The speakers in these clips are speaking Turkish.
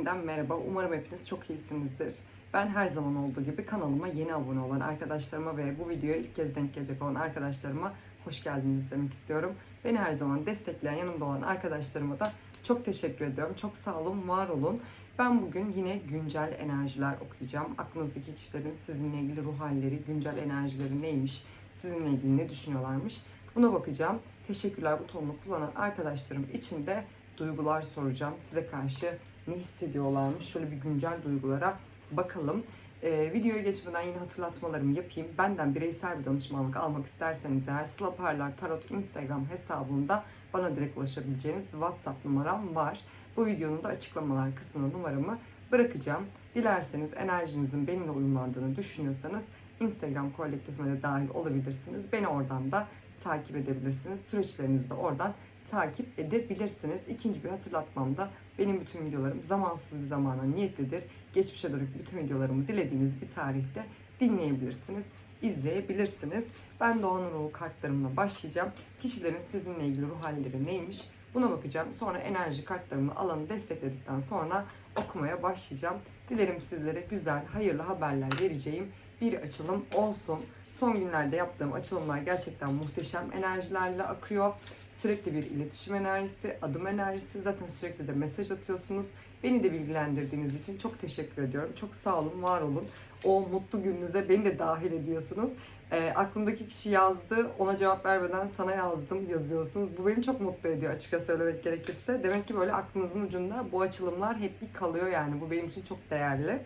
Yeniden merhaba. Umarım hepiniz çok iyisinizdir. Ben her zaman olduğu gibi kanalıma yeni abone olan arkadaşlarıma ve bu videoya ilk kez denk gelecek olan arkadaşlarıma hoş geldiniz demek istiyorum. Beni her zaman destekleyen yanımda olan arkadaşlarıma da çok teşekkür ediyorum. Çok sağ olun, var olun. Ben bugün yine güncel enerjiler okuyacağım. Aklınızdaki kişilerin sizinle ilgili ruh halleri, güncel enerjileri neymiş, sizinle ilgili ne düşünüyorlarmış buna bakacağım. Teşekkürler butonunu kullanan arkadaşlarım için de duygular soracağım. Size karşı ne hissediyorlarmış? Şöyle bir güncel duygulara bakalım. Ee, videoya geçmeden yine hatırlatmalarımı yapayım. Benden bireysel bir danışmanlık almak isterseniz eğer Sıla Parlar Tarot Instagram hesabımda bana direkt ulaşabileceğiniz bir WhatsApp numaram var. Bu videonun da açıklamalar kısmına numaramı bırakacağım. Dilerseniz enerjinizin benimle uyumlandığını düşünüyorsanız Instagram kolektifime de dahil olabilirsiniz. Beni oradan da takip edebilirsiniz. Süreçlerinizi de oradan takip edebilirsiniz. İkinci bir hatırlatmam da benim bütün videolarım zamansız bir zamana niyetlidir. Geçmişe dönük bütün videolarımı dilediğiniz bir tarihte dinleyebilirsiniz, izleyebilirsiniz. Ben Doğan Ruhu kartlarımla başlayacağım. Kişilerin sizinle ilgili ruh halleri neymiş buna bakacağım. Sonra enerji kartlarımı alanı destekledikten sonra okumaya başlayacağım. Dilerim sizlere güzel, hayırlı haberler vereceğim bir açılım olsun. Son günlerde yaptığım açılımlar gerçekten muhteşem enerjilerle akıyor. Sürekli bir iletişim enerjisi, adım enerjisi. Zaten sürekli de mesaj atıyorsunuz. Beni de bilgilendirdiğiniz için çok teşekkür ediyorum. Çok sağ olun, var olun. O mutlu gününüze beni de dahil ediyorsunuz. E, aklımdaki kişi yazdı, ona cevap vermeden sana yazdım yazıyorsunuz. Bu beni çok mutlu ediyor açıkça söylemek gerekirse. Demek ki böyle aklınızın ucunda bu açılımlar hep bir kalıyor yani. Bu benim için çok değerli.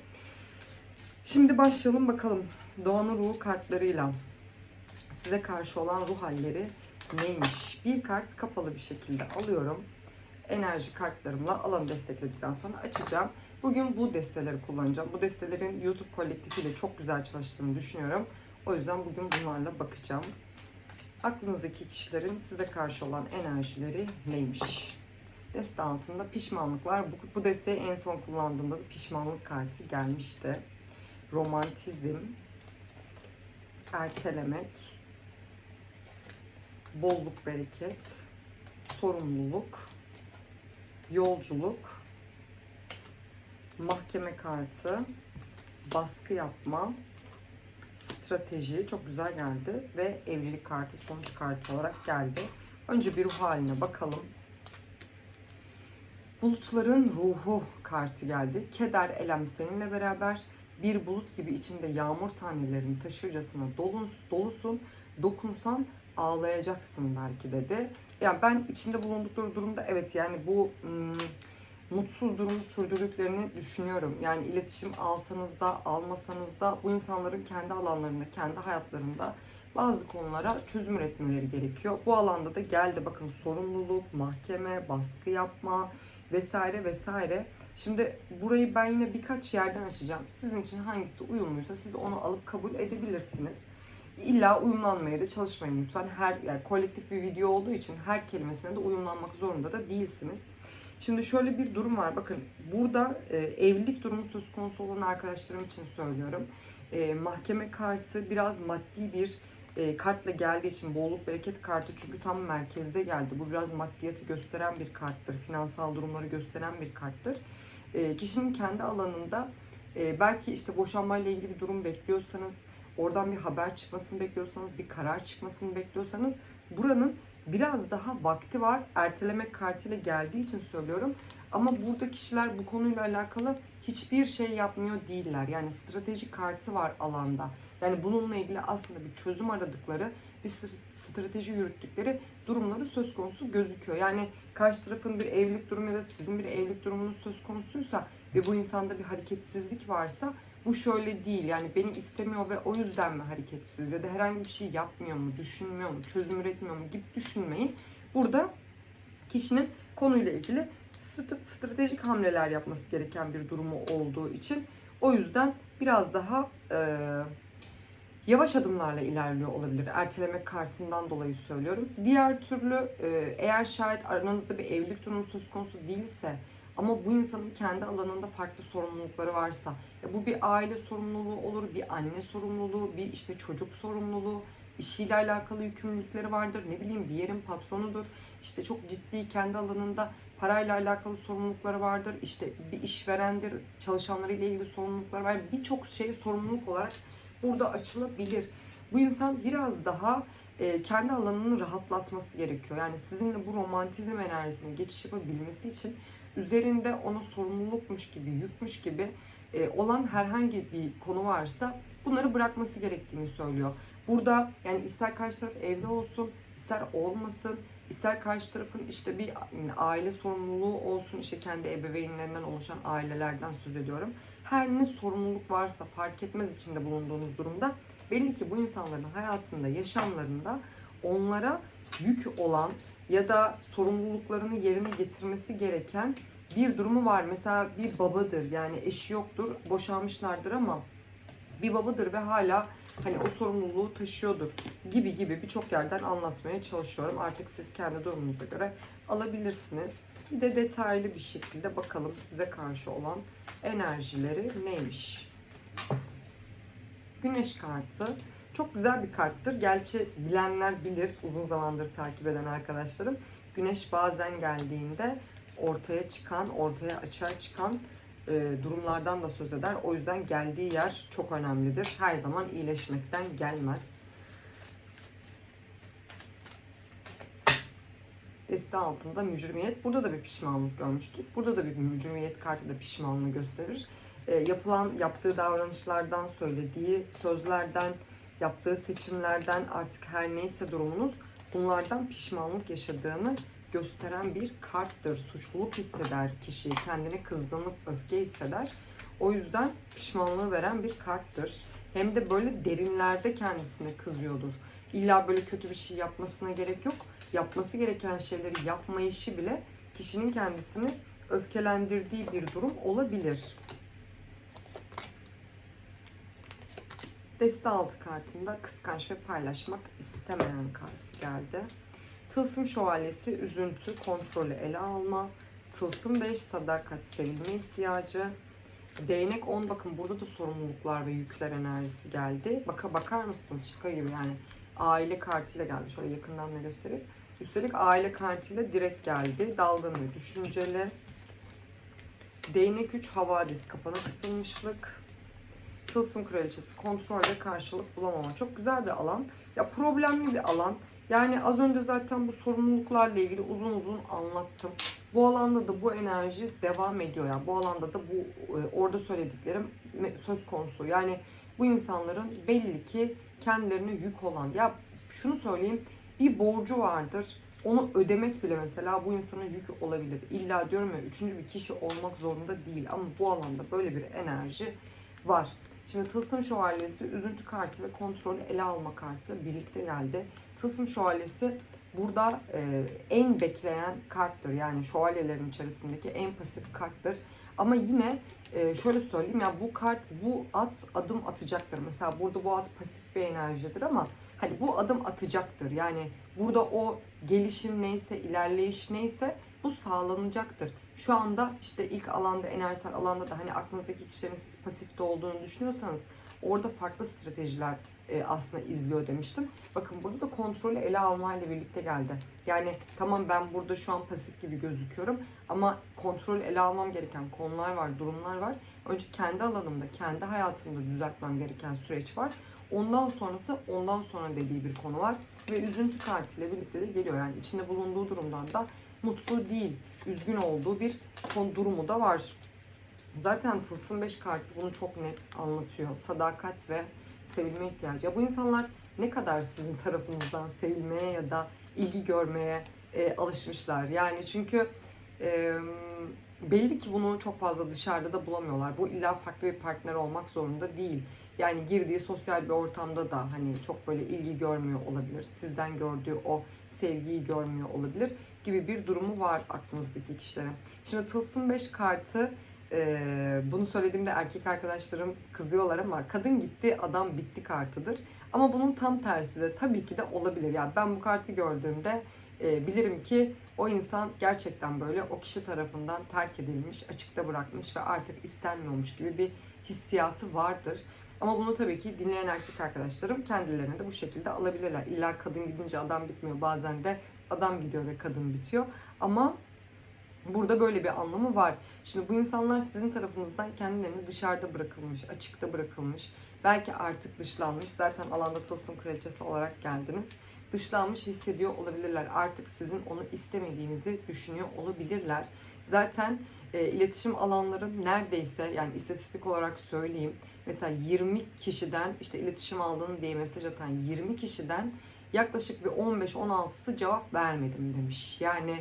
Şimdi başlayalım bakalım Doğan'ın ruhu kartlarıyla size karşı olan ruh halleri neymiş? Bir kart kapalı bir şekilde alıyorum. Enerji kartlarımla alanı destekledikten sonra açacağım. Bugün bu desteleri kullanacağım. Bu destelerin YouTube kolektifiyle çok güzel çalıştığını düşünüyorum. O yüzden bugün bunlarla bakacağım. Aklınızdaki kişilerin size karşı olan enerjileri neymiş? Deste altında pişmanlık var. Bu, bu desteği en son kullandığımda da pişmanlık kartı gelmişti romantizm, ertelemek, bolluk bereket, sorumluluk, yolculuk, mahkeme kartı, baskı yapma, strateji çok güzel geldi ve evlilik kartı sonuç kartı olarak geldi. Önce bir ruh haline bakalım. Bulutların ruhu kartı geldi. Keder, elem seninle beraber bir bulut gibi içinde yağmur tanelerini taşırcasına dolun, dolusun, dokunsan ağlayacaksın belki dedi. Yani ben içinde bulundukları durumda evet yani bu hmm, mutsuz durumu sürdürdüklerini düşünüyorum. Yani iletişim alsanız da almasanız da bu insanların kendi alanlarında, kendi hayatlarında bazı konulara çözüm üretmeleri gerekiyor. Bu alanda da geldi bakın sorumluluk, mahkeme, baskı yapma vesaire vesaire. Şimdi burayı ben yine birkaç yerden açacağım. Sizin için hangisi uyumluysa siz onu alıp kabul edebilirsiniz. İlla uyumlanmaya da çalışmayın lütfen. Her yani kolektif bir video olduğu için her kelimesine de uyumlanmak zorunda da değilsiniz. Şimdi şöyle bir durum var. Bakın burada e, evlilik durumu söz konusu olan arkadaşlarım için söylüyorum. E, mahkeme kartı biraz maddi bir e, kartla geldiği için bolluk bereket kartı çünkü tam merkezde geldi. Bu biraz maddiyatı gösteren bir karttır. Finansal durumları gösteren bir karttır. E, kişinin kendi alanında e, belki işte boşanmayla ilgili bir durum bekliyorsanız, oradan bir haber çıkmasını bekliyorsanız, bir karar çıkmasını bekliyorsanız buranın biraz daha vakti var. Erteleme kartıyla geldiği için söylüyorum. Ama burada kişiler bu konuyla alakalı hiçbir şey yapmıyor değiller. Yani strateji kartı var alanda. Yani bununla ilgili aslında bir çözüm aradıkları, bir strateji yürüttükleri durumları söz konusu gözüküyor. Yani karşı tarafın bir evlilik durumu ya da sizin bir evlilik durumunuz söz konusuysa ve bu insanda bir hareketsizlik varsa bu şöyle değil. Yani beni istemiyor ve o yüzden mi hareketsiz ya da herhangi bir şey yapmıyor mu, düşünmüyor mu, çözüm üretmiyor mu gibi düşünmeyin. Burada kişinin konuyla ilgili stratejik hamleler yapması gereken bir durumu olduğu için o yüzden biraz daha e, yavaş adımlarla ilerliyor olabilir. Erteleme kartından dolayı söylüyorum. Diğer türlü e, eğer şayet aranızda bir evlilik durumu söz konusu değilse ama bu insanın kendi alanında farklı sorumlulukları varsa ya bu bir aile sorumluluğu olur, bir anne sorumluluğu, bir işte çocuk sorumluluğu, işiyle alakalı yükümlülükleri vardır. Ne bileyim bir yerin patronudur. İşte çok ciddi kendi alanında parayla alakalı sorumlulukları vardır. İşte bir işverendir, çalışanlarıyla ilgili sorumlulukları var. Birçok şey sorumluluk olarak burada açılabilir. Bu insan biraz daha e, kendi alanını rahatlatması gerekiyor. Yani sizinle bu romantizm enerjisine geçiş yapabilmesi için üzerinde ona sorumlulukmuş gibi, yükmüş gibi e, olan herhangi bir konu varsa bunları bırakması gerektiğini söylüyor. Burada yani ister karşı taraf evli olsun, ister olmasın, ister karşı tarafın işte bir aile sorumluluğu olsun, işte kendi ebeveynlerinden oluşan ailelerden söz ediyorum. Her ne sorumluluk varsa fark etmez içinde bulunduğunuz durumda belli ki bu insanların hayatında, yaşamlarında onlara yük olan ya da sorumluluklarını yerine getirmesi gereken bir durumu var. Mesela bir babadır yani eşi yoktur, boşanmışlardır ama bir babadır ve hala hani o sorumluluğu taşıyordur gibi gibi birçok yerden anlatmaya çalışıyorum. Artık siz kendi durumunuza göre alabilirsiniz. Bir de detaylı bir şekilde bakalım size karşı olan enerjileri neymiş. Güneş kartı. Çok güzel bir karttır. Gerçi bilenler bilir, uzun zamandır takip eden arkadaşlarım. Güneş bazen geldiğinde ortaya çıkan, ortaya açığa çıkan e, durumlardan da söz eder. O yüzden geldiği yer çok önemlidir. Her zaman iyileşmekten gelmez. Deste altında mücrimiyet. Burada da bir pişmanlık görmüştük. Burada da bir mücrimiyet kartı da pişmanlığı gösterir. E, yapılan, yaptığı davranışlardan, söylediği sözlerden, yaptığı seçimlerden artık her neyse durumunuz bunlardan pişmanlık yaşadığını gösteren bir karttır. Suçluluk hisseder kişi, kendine kızgınlık, öfke hisseder. O yüzden pişmanlığı veren bir karttır. Hem de böyle derinlerde kendisine kızıyordur. İlla böyle kötü bir şey yapmasına gerek yok. Yapması gereken şeyleri yapmayışı bile kişinin kendisini öfkelendirdiği bir durum olabilir. Deste altı kartında kıskanç ve paylaşmak istemeyen kartı geldi. Tılsım şövalyesi üzüntü, kontrolü ele alma. Tılsım 5 sadakat, sevilme ihtiyacı. Değnek 10 bakın burada da sorumluluklar ve yükler enerjisi geldi. Baka bakar mısınız şaka gibi yani aile kartıyla geldi. Şöyle yakından da göstereyim. Üstelik aile kartıyla direkt geldi. Dalgın ve düşünceli. Değnek 3 havadis kapana kısılmışlık. Tılsım kraliçesi kontrol ve karşılık bulamama. Çok güzel bir alan. Ya problemli bir alan. Yani az önce zaten bu sorumluluklarla ilgili uzun uzun anlattım. Bu alanda da bu enerji devam ediyor. Yani bu alanda da bu e, orada söylediklerim söz konusu. Yani bu insanların belli ki kendilerine yük olan ya şunu söyleyeyim bir borcu vardır. Onu ödemek bile mesela bu insana yük olabilir. İlla diyorum ya üçüncü bir kişi olmak zorunda değil ama bu alanda böyle bir enerji var. Şimdi Tılsım Şövalyesi, üzüntü kartı ve kontrolü ele alma kartı birlikte geldi. Tılsım Şövalyesi burada e, en bekleyen karttır. Yani şövalyelerin içerisindeki en pasif karttır. Ama yine e, şöyle söyleyeyim ya bu kart, bu at adım atacaktır. Mesela burada bu at pasif bir enerjidir ama hani bu adım atacaktır. Yani burada o gelişim neyse, ilerleyiş neyse bu sağlanacaktır. Şu anda işte ilk alanda, enerjisel alanda da hani aklınızdaki kişilerin siz pasifte olduğunu düşünüyorsanız orada farklı stratejiler e, aslında izliyor demiştim. Bakın burada da kontrolü ele alma ile birlikte geldi. Yani tamam ben burada şu an pasif gibi gözüküyorum ama kontrol ele almam gereken konular var, durumlar var. Önce kendi alanımda, kendi hayatımda düzeltmem gereken süreç var. Ondan sonrası ondan sonra dediği bir konu var. Ve üzüntü kartıyla birlikte de geliyor. Yani içinde bulunduğu durumdan da mutlu değil, üzgün olduğu bir konu durumu da var. Zaten Tılsım 5 kartı bunu çok net anlatıyor. Sadakat ve sevilme ihtiyacı. Ya bu insanlar ne kadar sizin tarafınızdan sevilmeye ya da ilgi görmeye e, alışmışlar. Yani çünkü e, belli ki bunu çok fazla dışarıda da bulamıyorlar. Bu illa farklı bir partner olmak zorunda değil. Yani girdiği sosyal bir ortamda da hani çok böyle ilgi görmüyor olabilir. Sizden gördüğü o sevgiyi görmüyor olabilir gibi bir durumu var aklınızdaki kişilere. Şimdi Tılsım 5 kartı e, bunu söylediğimde erkek arkadaşlarım kızıyorlar ama kadın gitti adam bitti kartıdır. Ama bunun tam tersi de tabii ki de olabilir. Yani ben bu kartı gördüğümde e, bilirim ki o insan gerçekten böyle o kişi tarafından terk edilmiş, açıkta bırakmış ve artık istenmiyormuş gibi bir hissiyatı vardır. Ama bunu tabii ki dinleyen erkek arkadaşlarım kendilerine de bu şekilde alabilirler. İlla kadın gidince adam bitmiyor. Bazen de adam gidiyor ve kadın bitiyor. Ama Burada böyle bir anlamı var. Şimdi bu insanlar sizin tarafınızdan kendilerini dışarıda bırakılmış, açıkta bırakılmış. Belki artık dışlanmış. Zaten alanda tılsım kraliçesi olarak geldiniz. Dışlanmış hissediyor olabilirler. Artık sizin onu istemediğinizi düşünüyor olabilirler. Zaten e, iletişim alanların neredeyse yani istatistik olarak söyleyeyim. Mesela 20 kişiden işte iletişim aldığını diye mesaj atan 20 kişiden yaklaşık bir 15-16'sı cevap vermedim demiş. Yani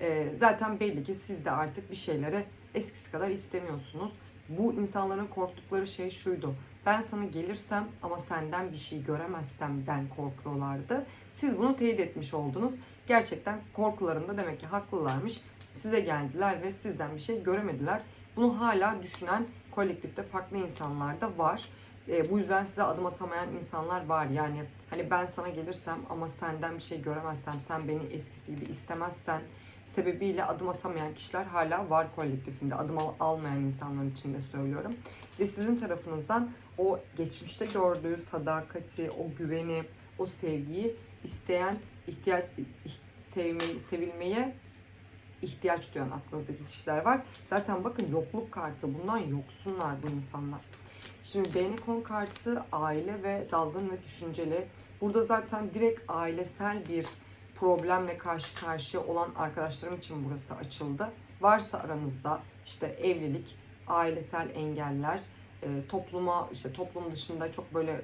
e, zaten belli ki siz de artık bir şeylere eskisi kadar istemiyorsunuz. Bu insanların korktukları şey şuydu. Ben sana gelirsem ama senden bir şey göremezsemden korkuyorlardı. Siz bunu teyit etmiş oldunuz. Gerçekten korkularında demek ki haklılarmış. Size geldiler ve sizden bir şey göremediler. Bunu hala düşünen kolektifte farklı insanlar da var. E, bu yüzden size adım atamayan insanlar var. Yani hani ben sana gelirsem ama senden bir şey göremezsem, sen beni eskisi gibi istemezsen sebebiyle adım atamayan kişiler hala var kolektifinde. Adım al- almayan insanlar için de söylüyorum. Ve sizin tarafınızdan o geçmişte gördüğü sadakati, o güveni, o sevgiyi isteyen, ihtiyaç ih- sevmeyi, sevilmeye ihtiyaç duyan aklınızdaki kişiler var. Zaten bakın yokluk kartı. Bundan yoksunlar bu insanlar. Şimdi Değnekon kartı aile ve dalgın ve düşünceli. Burada zaten direkt ailesel bir problemle karşı karşıya olan arkadaşlarım için burası açıldı. Varsa aranızda işte evlilik, ailesel engeller, e, topluma işte toplum dışında çok böyle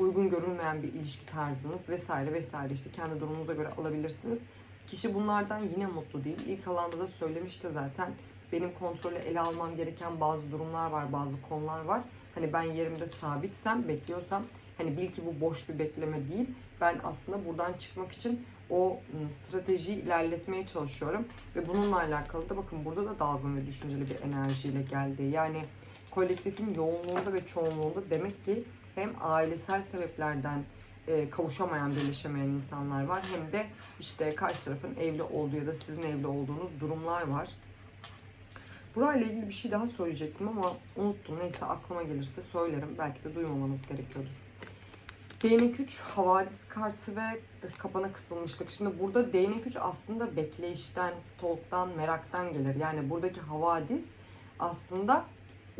uygun görülmeyen bir ilişki tarzınız vesaire vesaire işte kendi durumunuza göre alabilirsiniz. Kişi bunlardan yine mutlu değil. İlk alanda da söylemişti zaten. Benim kontrolü ele almam gereken bazı durumlar var, bazı konular var. Hani ben yerimde sabitsem, bekliyorsam hani bil ki bu boş bir bekleme değil. Ben aslında buradan çıkmak için o ım, stratejiyi ilerletmeye çalışıyorum. Ve bununla alakalı da bakın burada da dalgın ve düşünceli bir enerjiyle geldi. Yani kolektifin yoğunluğunda ve çoğunluğunda demek ki hem ailesel sebeplerden e, kavuşamayan, birleşemeyen insanlar var. Hem de işte karşı tarafın evli olduğu ya da sizin evli olduğunuz durumlar var. Burayla ilgili bir şey daha söyleyecektim ama unuttum. Neyse aklıma gelirse söylerim. Belki de duymamanız gerekiyordur. Değnek 3 havadis kartı ve kapana kısılmışlık. Şimdi burada değnek 3 aslında bekleyişten, stalktan, meraktan gelir. Yani buradaki havadis aslında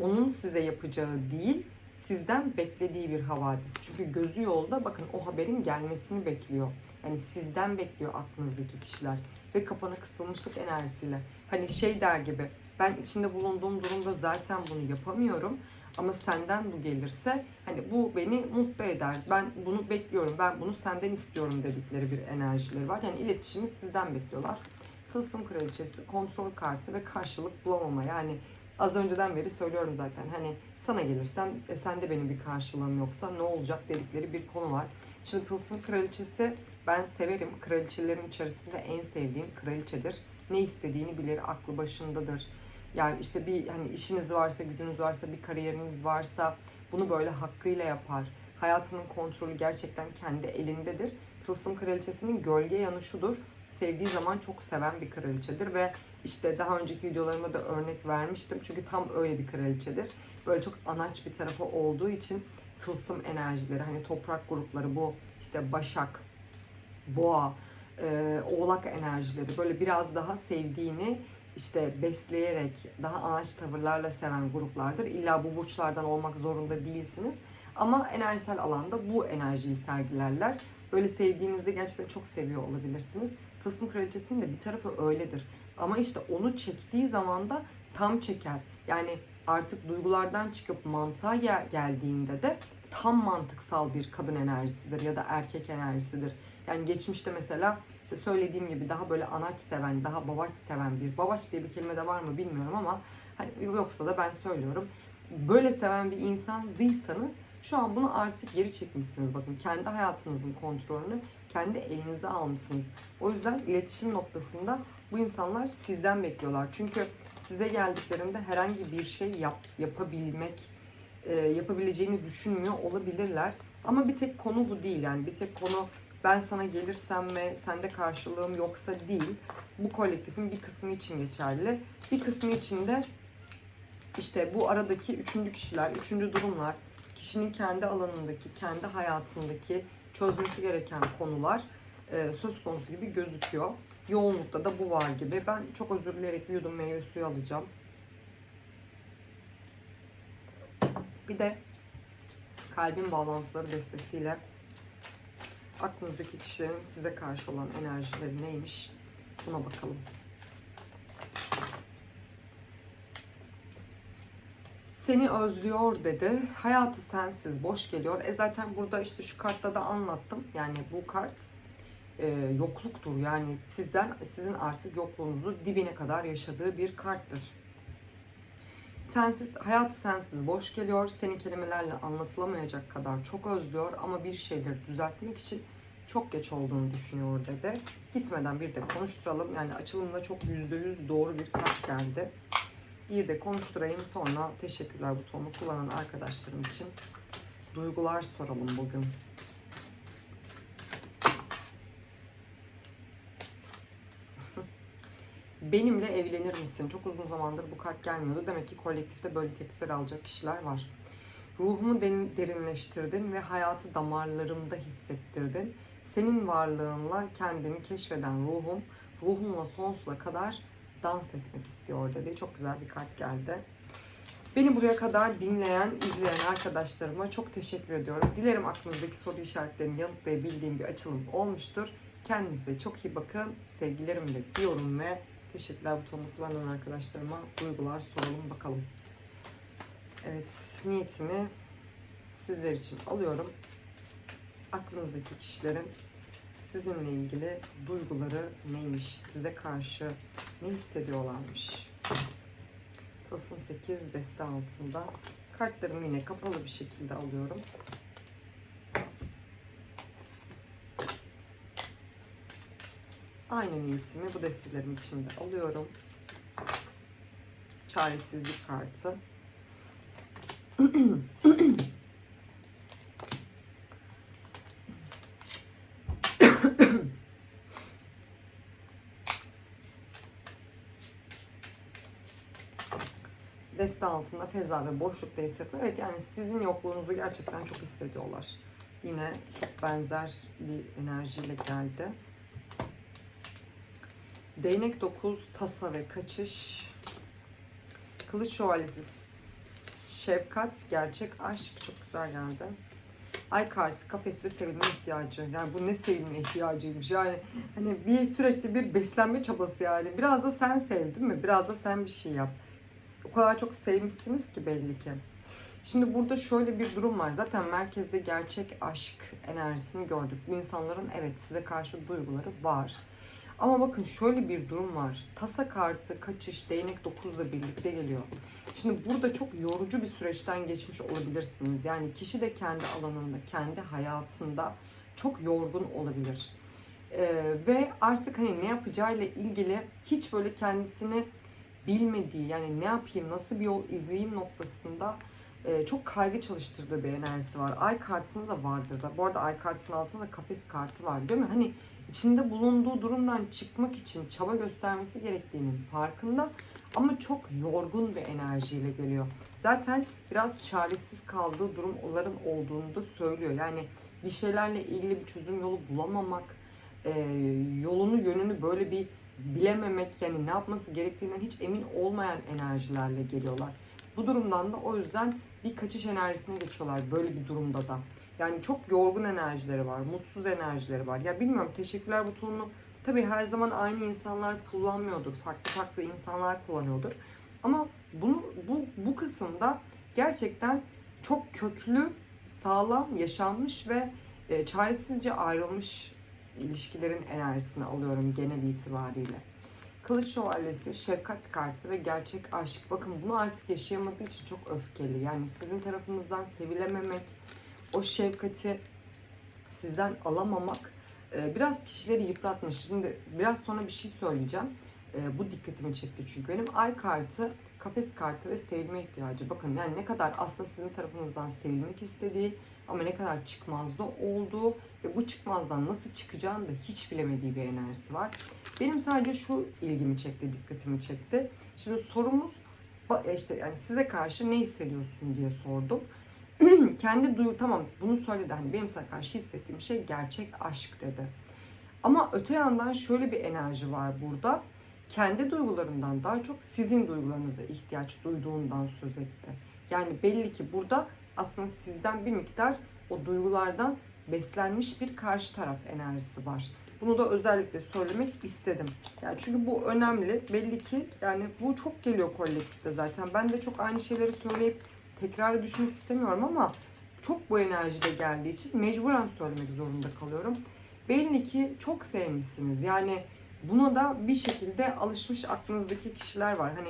onun size yapacağı değil, sizden beklediği bir havadis. Çünkü gözü yolda bakın o haberin gelmesini bekliyor. Yani sizden bekliyor aklınızdaki kişiler. Ve kapana kısılmışlık enerjisiyle. Hani şey der gibi ben içinde bulunduğum durumda zaten bunu yapamıyorum. Ama senden bu gelirse hani bu beni mutlu eder. Ben bunu bekliyorum. Ben bunu senden istiyorum dedikleri bir enerjileri var. Yani iletişimi sizden bekliyorlar. Tılsım kraliçesi, kontrol kartı ve karşılık bulamama. Yani az önceden beri söylüyorum zaten. Hani sana gelirsem e, sende benim bir karşılığım yoksa ne olacak dedikleri bir konu var. Şimdi Tılsım kraliçesi ben severim. Kraliçelerin içerisinde en sevdiğim kraliçedir. Ne istediğini bilir, aklı başındadır. Yani işte bir hani işiniz varsa, gücünüz varsa, bir kariyeriniz varsa bunu böyle hakkıyla yapar. Hayatının kontrolü gerçekten kendi elindedir. Tılsım kraliçesinin gölge yanı şudur. Sevdiği zaman çok seven bir kraliçedir ve işte daha önceki videolarıma da örnek vermiştim. Çünkü tam öyle bir kraliçedir. Böyle çok anaç bir tarafı olduğu için tılsım enerjileri hani toprak grupları bu işte başak, boğa, e, oğlak enerjileri böyle biraz daha sevdiğini işte besleyerek daha anaç tavırlarla seven gruplardır. İlla bu burçlardan olmak zorunda değilsiniz. Ama enerjisel alanda bu enerjiyi sergilerler. Böyle sevdiğinizde gerçekten çok seviyor olabilirsiniz. Tılsım kraliçesinin de bir tarafı öyledir. Ama işte onu çektiği zaman da tam çeker. Yani artık duygulardan çıkıp mantığa gel- geldiğinde de tam mantıksal bir kadın enerjisidir ya da erkek enerjisidir. Yani geçmişte mesela işte söylediğim gibi daha böyle anaç seven, daha babaç seven bir, babaç diye bir kelime de var mı bilmiyorum ama hani yoksa da ben söylüyorum. Böyle seven bir insandıysanız şu an bunu artık geri çekmişsiniz. Bakın kendi hayatınızın kontrolünü kendi elinize almışsınız. O yüzden iletişim noktasında bu insanlar sizden bekliyorlar. Çünkü size geldiklerinde herhangi bir şey yap, yapabilmek, e, yapabileceğini düşünmüyor olabilirler. Ama bir tek konu bu değil yani bir tek konu ben sana gelirsem ve sende karşılığım yoksa değil. Bu kolektifin bir kısmı için geçerli. Bir kısmı için de işte bu aradaki üçüncü kişiler, üçüncü durumlar, kişinin kendi alanındaki, kendi hayatındaki çözmesi gereken konular e, söz konusu gibi gözüküyor. Yoğunlukta da bu var gibi. Ben çok özür dileyerek bir yudum meyve suyu alacağım. Bir de kalbin bağlantıları destesiyle aklınızdaki kişilerin size karşı olan enerjileri neymiş buna bakalım. Seni özlüyor dedi. Hayatı sensiz boş geliyor. E zaten burada işte şu kartta da anlattım. Yani bu kart e, yokluktur. Yani sizden sizin artık yokluğunuzu dibine kadar yaşadığı bir karttır. Sensiz, hayatı sensiz boş geliyor. Seni kelimelerle anlatılamayacak kadar çok özlüyor ama bir şeyleri düzeltmek için çok geç olduğunu düşünüyor dedi. Gitmeden bir de konuşturalım. Yani açılımda çok yüzde yüz doğru bir kart geldi. Bir de konuşturayım sonra teşekkürler butonunu kullanan arkadaşlarım için duygular soralım bugün. Benimle evlenir misin? Çok uzun zamandır bu kart gelmiyordu. Demek ki kolektifte böyle teklifler alacak kişiler var. Ruhumu derin- derinleştirdin ve hayatı damarlarımda hissettirdin. Senin varlığınla kendini keşfeden ruhum, ruhumla sonsuza kadar dans etmek istiyor dedi. Çok güzel bir kart geldi. Beni buraya kadar dinleyen, izleyen arkadaşlarıma çok teşekkür ediyorum. Dilerim aklınızdaki soru işaretlerini yanıtlayabildiğim bir açılım olmuştur. Kendinize çok iyi bakın. Sevgilerimle diyorum ve teşekkürler butonunu kullanan arkadaşlarıma duygular soralım bakalım. Evet, niyetimi sizler için alıyorum. Aklınızdaki kişilerin sizinle ilgili duyguları neymiş, size karşı ne hissediyorlarmış. Tılsım 8 deste altında. Kartlarımı yine kapalı bir şekilde alıyorum. Aynı niyetimi bu destelerin içinde alıyorum. Çaresizlik kartı. Deste altında feza ve boşlukta hissetme. Evet yani sizin yokluğunuzu gerçekten çok hissediyorlar. Yine benzer bir enerjiyle geldi. Değnek 9, tasa ve kaçış. Kılıç şövalyesi, şefkat, gerçek aşk çok güzel geldi. Ay kartı, kafes ve sevilme ihtiyacı. Yani bu ne sevilme ihtiyacıymış. Yani hani bir sürekli bir beslenme çabası yani. Biraz da sen sev değil mi? Biraz da sen bir şey yap. O kadar çok sevmişsiniz ki belli ki. Şimdi burada şöyle bir durum var. Zaten merkezde gerçek aşk enerjisini gördük. Bu insanların evet size karşı duyguları var. Ama bakın şöyle bir durum var. Tasa kartı, kaçış, değnek 9 ile birlikte geliyor. Şimdi burada çok yorucu bir süreçten geçmiş olabilirsiniz. Yani kişi de kendi alanında, kendi hayatında çok yorgun olabilir. Ee, ve artık hani ne yapacağıyla ilgili hiç böyle kendisini bilmediği yani ne yapayım, nasıl bir yol izleyeyim noktasında e, çok kaygı çalıştırdığı bir enerjisi var. Ay kartında da vardır. Bu arada ay kartının altında kafes kartı var değil mi? Hani içinde bulunduğu durumdan çıkmak için çaba göstermesi gerektiğinin farkında ama çok yorgun bir enerjiyle geliyor. Zaten biraz çaresiz kaldığı durumların olduğunu da söylüyor. Yani bir şeylerle ilgili bir çözüm yolu bulamamak, e, yolunu yönünü böyle bir bilememek yani ne yapması gerektiğinden hiç emin olmayan enerjilerle geliyorlar. Bu durumdan da o yüzden bir kaçış enerjisine geçiyorlar böyle bir durumda da. Yani çok yorgun enerjileri var, mutsuz enerjileri var. Ya bilmiyorum teşekkürler butonunu tabii her zaman aynı insanlar kullanmıyordur. Farklı farklı insanlar kullanıyordur. Ama bunu bu bu kısımda gerçekten çok köklü, sağlam, yaşanmış ve e, çaresizce ayrılmış ilişkilerin enerjisini alıyorum genel itibariyle. Kılıç şövalyesi, şefkat kartı ve gerçek aşk. Bakın bunu artık yaşayamadığı için çok öfkeli. Yani sizin tarafınızdan sevilememek, o şefkati sizden alamamak e, biraz kişileri yıpratmış. Şimdi biraz sonra bir şey söyleyeceğim. E, Bu dikkatimi çekti çünkü benim ay kartı, kafes kartı ve sevilme ihtiyacı. Bakın yani ne kadar aslında sizin tarafınızdan sevilmek istediği ama ne kadar çıkmazda olduğu ve bu çıkmazdan nasıl çıkacağını da hiç bilemediği bir enerjisi var. Benim sadece şu ilgimi çekti, dikkatimi çekti. Şimdi sorumuz ba- işte yani size karşı ne hissediyorsun diye sordum. Kendi duyu tamam bunu söyledi hani benim sana karşı hissettiğim şey gerçek aşk dedi. Ama öte yandan şöyle bir enerji var burada. Kendi duygularından daha çok sizin duygularınıza ihtiyaç duyduğundan söz etti. Yani belli ki burada aslında sizden bir miktar o duygulardan beslenmiş bir karşı taraf enerjisi var. Bunu da özellikle söylemek istedim. Yani çünkü bu önemli. Belli ki yani bu çok geliyor kolektifte zaten. Ben de çok aynı şeyleri söyleyip tekrar düşünmek istemiyorum ama çok bu enerjide geldiği için mecburen söylemek zorunda kalıyorum. Belli ki çok sevmişsiniz. Yani buna da bir şekilde alışmış aklınızdaki kişiler var. Hani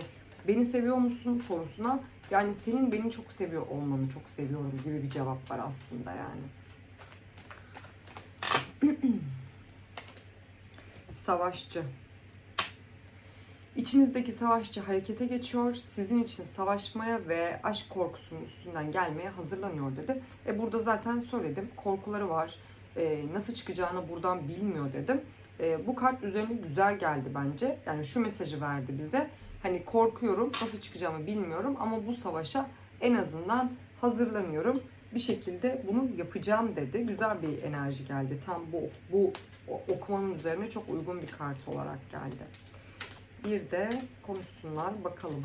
beni seviyor musun sorusuna yani senin beni çok seviyor olmanı çok seviyorum gibi bir cevap var aslında yani. Savaşçı. İçinizdeki savaşçı harekete geçiyor. Sizin için savaşmaya ve aşk korkusunun üstünden gelmeye hazırlanıyor dedi. E burada zaten söyledim. Korkuları var. E, nasıl çıkacağını buradan bilmiyor dedim. E, bu kart üzerine güzel geldi bence. Yani şu mesajı verdi bize. Hani korkuyorum, nasıl çıkacağımı bilmiyorum ama bu savaşa en azından hazırlanıyorum. Bir şekilde bunu yapacağım dedi. Güzel bir enerji geldi. Tam bu bu okumanın üzerine çok uygun bir kart olarak geldi. Bir de konuşsunlar bakalım.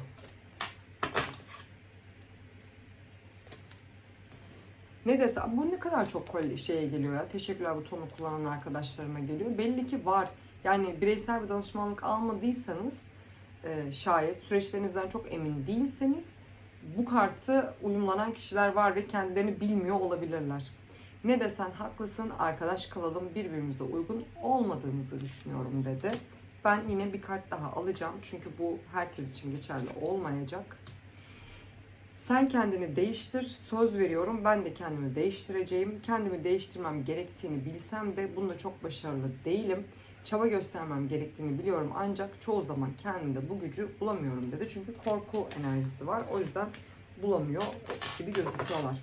Ne desem bu ne kadar çok şeye geliyor ya. Teşekkürler bu tonu kullanan arkadaşlarıma geliyor. Belli ki var. Yani bireysel bir danışmanlık almadıysanız e, şayet süreçlerinizden çok emin değilseniz bu kartı uyumlanan kişiler var ve kendilerini bilmiyor olabilirler. Ne desen haklısın arkadaş kalalım birbirimize uygun olmadığımızı düşünüyorum dedi. Ben yine bir kart daha alacağım çünkü bu herkes için geçerli olmayacak. Sen kendini değiştir, söz veriyorum ben de kendimi değiştireceğim. Kendimi değiştirmem gerektiğini bilsem de bunda çok başarılı değilim. Çaba göstermem gerektiğini biliyorum ancak çoğu zaman kendimde bu gücü bulamıyorum dedi. Çünkü korku enerjisi var. O yüzden bulamıyor gibi gözüküyorlar.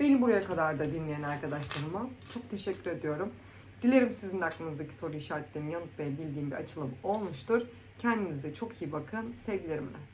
Beni buraya kadar da dinleyen arkadaşlarıma çok teşekkür ediyorum. Dilerim sizin de aklınızdaki soru işaretlerini yanıtlayabildiğim bir açılım olmuştur. Kendinize çok iyi bakın. Sevgilerimle.